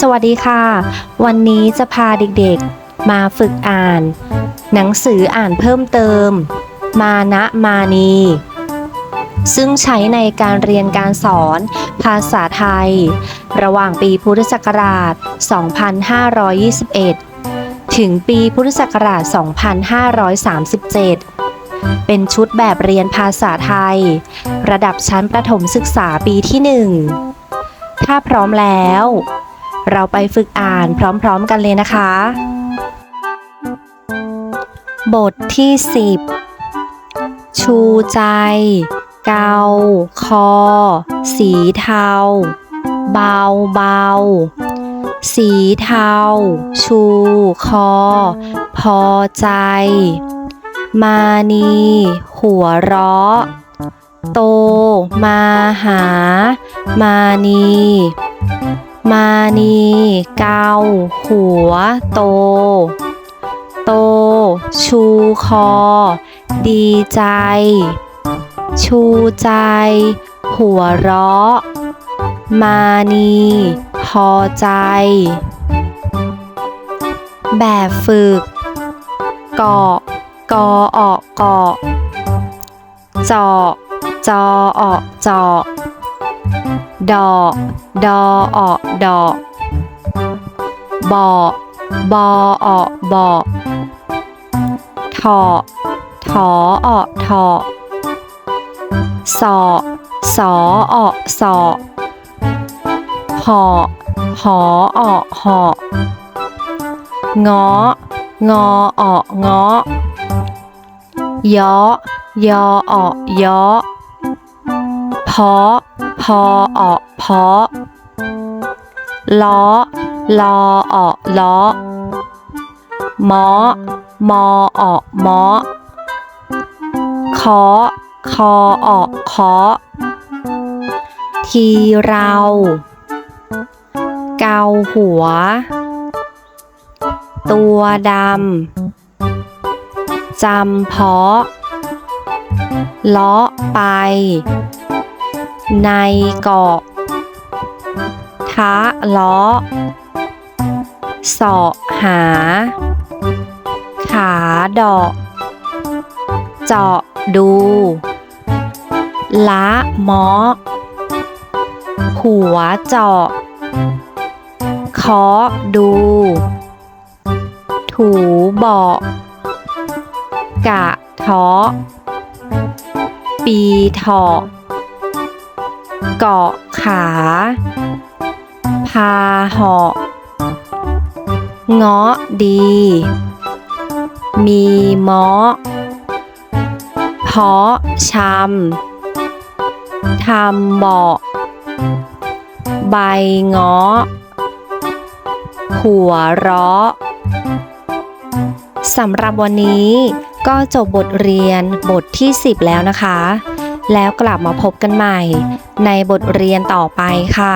สวัสดีค่ะ วันนี้จะพาเด็กๆ มาฝึกอ่าน หนังสืออ่านเพิ่มเติม มานะมานี ซึ่งใช้ในการเรียนการสอนภาษาไทย ระหว่างปีพุทธศักราช 2521 ถึงปีพุทธศักราช 2537เป็นชุดแบบเรียนภาษาไทย ระดับชั้นประถมศึกษาปีที่ 1 ถ้าพร้อมแล้ว เราไปฝึกอ่านพร้อมๆกันเลยนะคะ บทที่ 10 ชูใจ เกา คอ สีเทา เบาเบาสีเทา ชู คอ พอใจ มานี หัวเราะ โต มาหา มานี มานีเกาหัวโต โต ชูคอ ดีใจ ชูใจ หัวเราะ มานีพอใจ แบบฝึกเกาะกอออกเกาะจาะจอออกจาะ ดอ ดอออดอกบอบอออบอกถอถอออกถอสอสอออสอหอหอออหององออองอยอยอออยอพอ อออกเพาะล้อลอออกล้อมอมอออกมอคอคอออกคาะทีเรา เกาหัว ตัวดำจำเพาะเลาะไป ในเกาะทะเลาะเสาะหา ขาดอกเจาะดู ละมาะหัวเจาะเคาะดู ถูเบาะกะเทาะปีเถาะ เกาะขา พาเหาะเงาะดี มีเมาะเพาะชำทำเบาะใบเงาะหัวเราะสำหรับวันนี้ก็จบบทเรียนบทที่ 10 แล้วนะคะ แล้วกลับมาพบกันใหม่ในบทเรียนต่อไปค่ะ